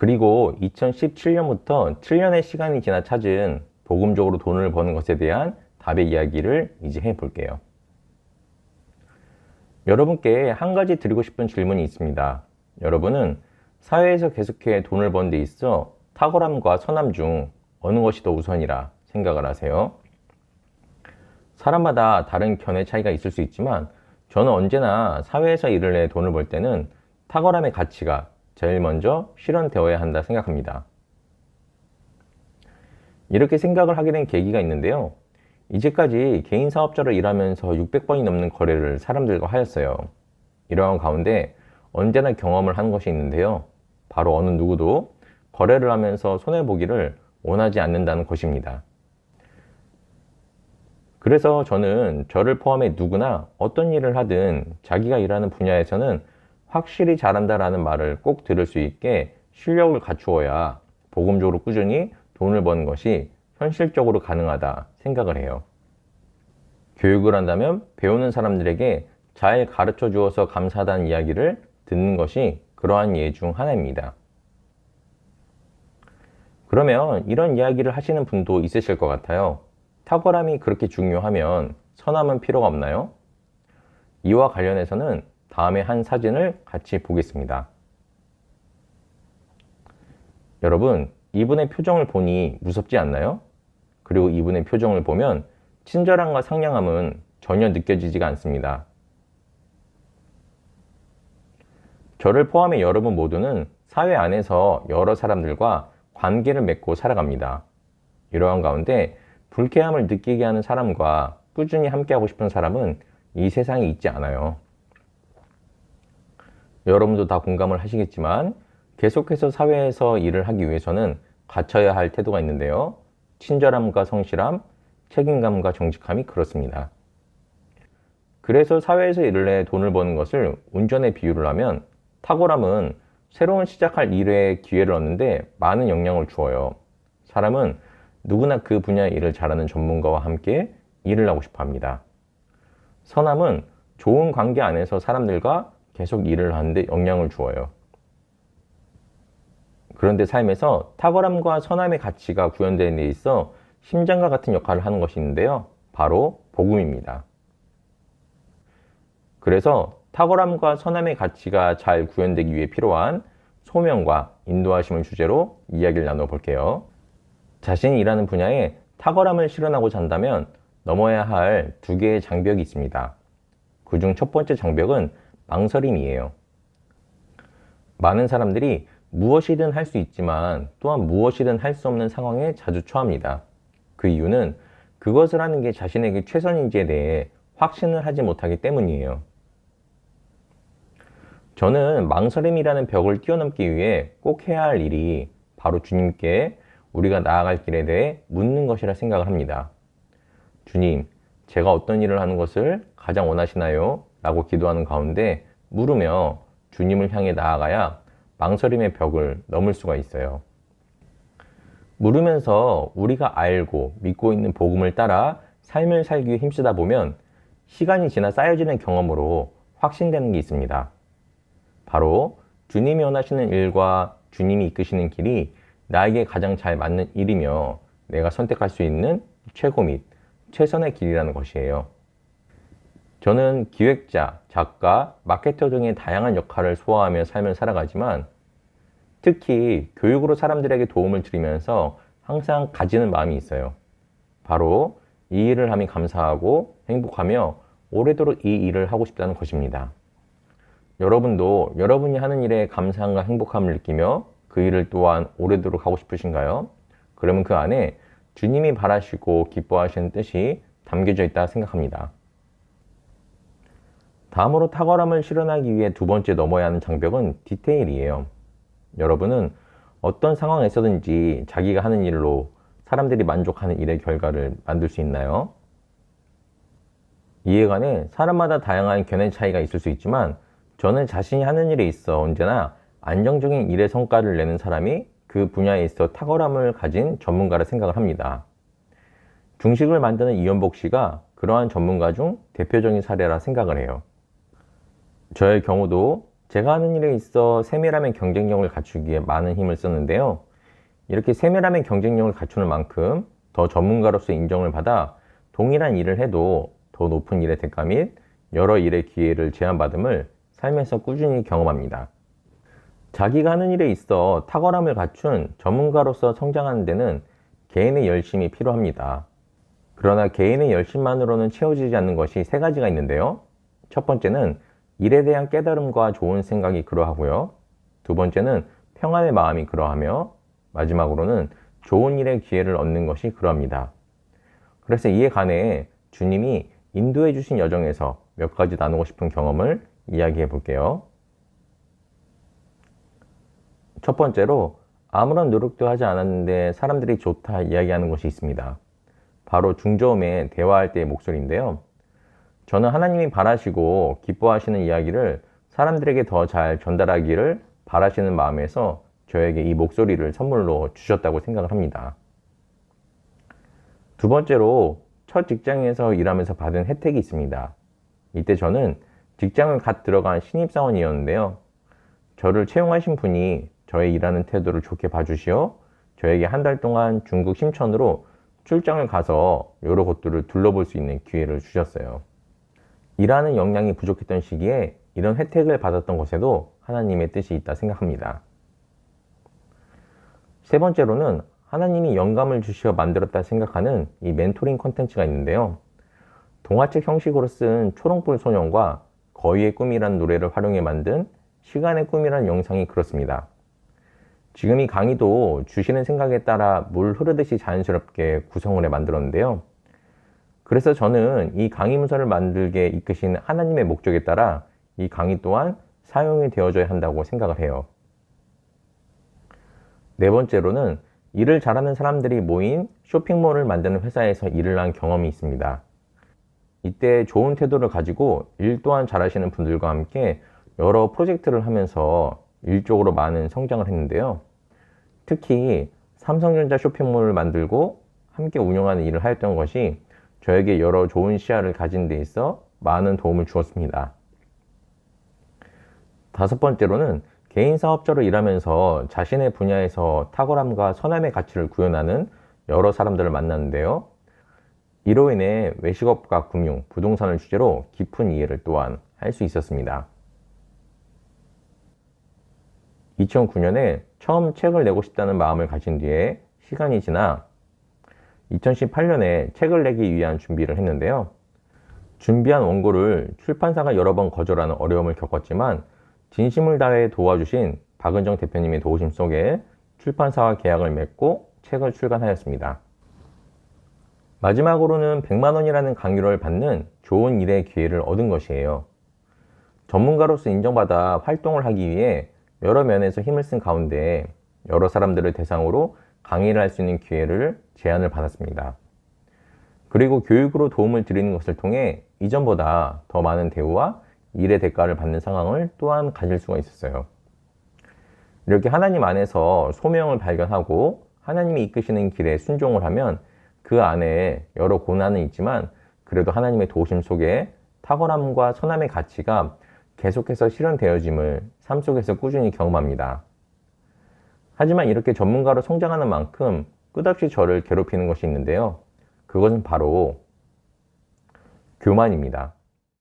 그리고 2017년부터 7년의 시간이 지나 찾은 복음적으로 돈을 버는 것에 대한 답의 이야기를 이제 해볼게요. 여러분께 한 가지 드리고 싶은 질문이 있습니다. 여러분은 사회에서 계속해 돈을 버는 데 있어 탁월함과 선함 중 어느 것이 더 우선이라 생각을 하세요? 사람마다 다른 견해 차이가 있을 수 있지만 저는 언제나 사회에서 일을 해 돈을 벌 때는 탁월함의 가치가 제일 먼저 실현되어야 한다 생각합니다. 이렇게 생각을 하게 된 계기가 있는데요. 이제까지 개인 사업자로 일하면서 600번이 넘는 거래를 사람들과 하였어요. 이러한 가운데 언제나 경험을 한 것이 있는데요. 바로 어느 누구도 거래를 하면서 손해보기를 원하지 않는다는 것입니다. 그래서 저는 저를 포함해 누구나 어떤 일을 하든 자기가 일하는 분야에서는 확실히 잘한다라는 말을 꼭 들을 수 있게 실력을 갖추어야 복음적으로 꾸준히 돈을 버는 것이 현실적으로 가능하다 생각을 해요. 교육을 한다면 배우는 사람들에게 잘 가르쳐 주어서 감사하다는 이야기를 듣는 것이 그러한 예 중 하나입니다. 그러면 이런 이야기를 하시는 분도 있으실 것 같아요. 탁월함이 그렇게 중요하면 선함은 필요가 없나요? 이와 관련해서는 다음에 한 사진을 같이 보겠습니다. 여러분, 이분의 표정을 보니 무섭지 않나요? 그리고 이분의 표정을 보면 친절함과 상냥함은 전혀 느껴지지가 않습니다. 저를 포함해 여러분 모두는 사회 안에서 여러 사람들과 관계를 맺고 살아갑니다. 이러한 가운데 불쾌함을 느끼게 하는 사람과 꾸준히 함께하고 싶은 사람은 이 세상에 있지 않아요. 여러분도 다 공감을 하시겠지만 계속해서 사회에서 일을 하기 위해서는 갖춰야 할 태도가 있는데요. 친절함과 성실함, 책임감과 정직함이 그렇습니다. 그래서 사회에서 일을 해 돈을 버는 것을 운전에 비유를 하면 탁월함은 새로운 시작할 일의 기회를 얻는데 많은 영향을 주어요. 사람은 누구나 그 분야의 일을 잘하는 전문가와 함께 일을 하고 싶어 합니다. 선함은 좋은 관계 안에서 사람들과 계속 일을 하는데 영향을 주어요. 그런데 삶에서 탁월함과 선함의 가치가 구현되는 데 있어 심장과 같은 역할을 하는 것이 있는데요. 바로 복음입니다. 그래서 탁월함과 선함의 가치가 잘 구현되기 위해 필요한 소명과 인도하심을 주제로 이야기를 나눠 볼게요. 자신이 일하는 분야에 탁월함을 실현하고자 한다면 넘어야 할 두 개의 장벽이 있습니다. 그중 첫 번째 장벽은 망설임이에요. 많은 사람들이 무엇이든 할 수 있지만 또한 무엇이든 할 수 없는 상황에 자주 처합니다. 그 이유는 그것을 하는 게 자신에게 최선인지에 대해 확신을 하지 못하기 때문이에요. 저는 망설임이라는 벽을 뛰어넘기 위해 꼭 해야 할 일이 바로 주님께 우리가 나아갈 길에 대해 묻는 것이라 생각을 합니다. 주님, 제가 어떤 일을 하는 것을 가장 원하시나요? 라고 기도하는 가운데 물으며 주님을 향해 나아가야 망설임의 벽을 넘을 수가 있어요. 물으면서 우리가 알고 믿고 있는 복음을 따라 삶을 살기 위해 힘쓰다 보면 시간이 지나 쌓여지는 경험으로 확신되는 게 있습니다. 바로 주님이 원하시는 일과 주님이 이끄시는 길이 나에게 가장 잘 맞는 일이며 내가 선택할 수 있는 최고 및 최선의 길이라는 것이에요. 저는 기획자, 작가, 마케터 등의 다양한 역할을 소화하며 삶을 살아가지만 특히 교육으로 사람들에게 도움을 드리면서 항상 가지는 마음이 있어요. 바로 이 일을 함이 감사하고 행복하며 오래도록 이 일을 하고 싶다는 것입니다. 여러분도 여러분이 하는 일에 감사함과 행복함을 느끼며 그 일을 또한 오래도록 하고 싶으신가요? 그러면 그 안에 주님이 바라시고 기뻐하시는 뜻이 담겨져 있다 생각합니다. 다음으로 탁월함을 실현하기 위해 두 번째 넘어야 하는 장벽은 디테일이에요. 여러분은 어떤 상황에서든지 자기가 하는 일로 사람들이 만족하는 일의 결과를 만들 수 있나요? 이에 관해 사람마다 다양한 견해 차이가 있을 수 있지만 저는 자신이 하는 일에 있어 언제나 안정적인 일의 성과를 내는 사람이 그 분야에 있어 탁월함을 가진 전문가라 생각을 합니다. 중식을 만드는 이연복 씨가 그러한 전문가 중 대표적인 사례라 생각을 해요. 저의 경우도 제가 하는 일에 있어 세밀함의 경쟁력을 갖추기에 많은 힘을 썼는데요. 이렇게 세밀함의 경쟁력을 갖추는 만큼 더 전문가로서 인정을 받아 동일한 일을 해도 더 높은 일의 대가 및 여러 일의 기회를 제안받음을 삶에서 꾸준히 경험합니다. 자기가 하는 일에 있어 탁월함을 갖춘 전문가로서 성장하는 데는 개인의 열심이 필요합니다. 그러나 개인의 열심만으로는 채워지지 않는 것이 세 가지가 있는데요. 첫 번째는 일에 대한 깨달음과 좋은 생각이 그러하고요. 두 번째는 평안의 마음이 그러하며 마지막으로는 좋은 일의 기회를 얻는 것이 그러합니다. 그래서 이에 관해 주님이 인도해 주신 여정에서 몇 가지 나누고 싶은 경험을 이야기해 볼게요. 첫 번째로 아무런 노력도 하지 않았는데 사람들이 좋다 이야기하는 것이 있습니다. 바로 중저음의 대화할 때의 목소리인데요. 저는 하나님이 바라시고 기뻐하시는 이야기를 사람들에게 더 잘 전달하기를 바라시는 마음에서 저에게 이 목소리를 선물로 주셨다고 생각을 합니다. 두 번째로 첫 직장에서 일하면서 받은 혜택이 있습니다. 이때 저는 직장을 갓 들어간 신입사원이었는데요. 저를 채용하신 분이 저의 일하는 태도를 좋게 봐주시어 저에게 한 달 동안 중국 심천으로 출장을 가서 여러 곳들을 둘러볼 수 있는 기회를 주셨어요. 일하는 역량이 부족했던 시기에 이런 혜택을 받았던 것에도 하나님의 뜻이 있다 생각합니다. 세 번째로는 하나님이 영감을 주시어 만들었다 생각하는 이 멘토링 컨텐츠가 있는데요. 동화책 형식으로 쓴 초롱불 소년과 거위의 꿈이란 노래를 활용해 만든 시간의 꿈이란 영상이 그렇습니다. 지금 이 강의도 주시는 생각에 따라 물 흐르듯이 자연스럽게 구성을 해 만들었는데요. 그래서 저는 이 강의 문서를 만들게 이끄신 하나님의 목적에 따라 이 강의 또한 사용이 되어져야 한다고 생각을 해요. 네 번째로는 일을 잘하는 사람들이 모인 쇼핑몰을 만드는 회사에서 일을 한 경험이 있습니다. 이때 좋은 태도를 가지고 일 또한 잘하시는 분들과 함께 여러 프로젝트를 하면서 일적으로 많은 성장을 했는데요. 특히 삼성전자 쇼핑몰을 만들고 함께 운영하는 일을 하였던 것이 저에게 여러 좋은 시야를 가진 데 있어 많은 도움을 주었습니다. 다섯 번째로는 개인 사업자로 일하면서 자신의 분야에서 탁월함과 선함의 가치를 구현하는 여러 사람들을 만났는데요. 이로 인해 외식업과 금융, 부동산을 주제로 깊은 이해를 또한 할 수 있었습니다. 2009년에 처음 책을 내고 싶다는 마음을 가진 뒤에 시간이 지나 2018년에 책을 내기 위한 준비를 했는데요. 준비한 원고를 출판사가 여러 번 거절하는 어려움을 겪었지만 진심을 다해 도와주신 박은정 대표님의 도우심 속에 출판사와 계약을 맺고 책을 출간하였습니다. 마지막으로는 100만원이라는 강의를 받는 좋은 일의 기회를 얻은 것이에요. 전문가로서 인정받아 활동을 하기 위해 여러 면에서 힘을 쓴 가운데 여러 사람들을 대상으로 강의를 할 수 있는 기회를 제안을 받았습니다. 그리고 교육으로 도움을 드리는 것을 통해 이전보다 더 많은 대우와 일의 대가를 받는 상황을 또한 가질 수가 있었어요. 이렇게 하나님 안에서 소명을 발견하고 하나님이 이끄시는 길에 순종을 하면 그 안에 여러 고난은 있지만 그래도 하나님의 도심 속에 탁월함과 선함의 가치가 계속해서 실현되어짐을 삶 속에서 꾸준히 경험합니다. 하지만 이렇게 전문가로 성장하는 만큼 끝없이 저를 괴롭히는 것이 있는데요. 그것은 바로 교만입니다.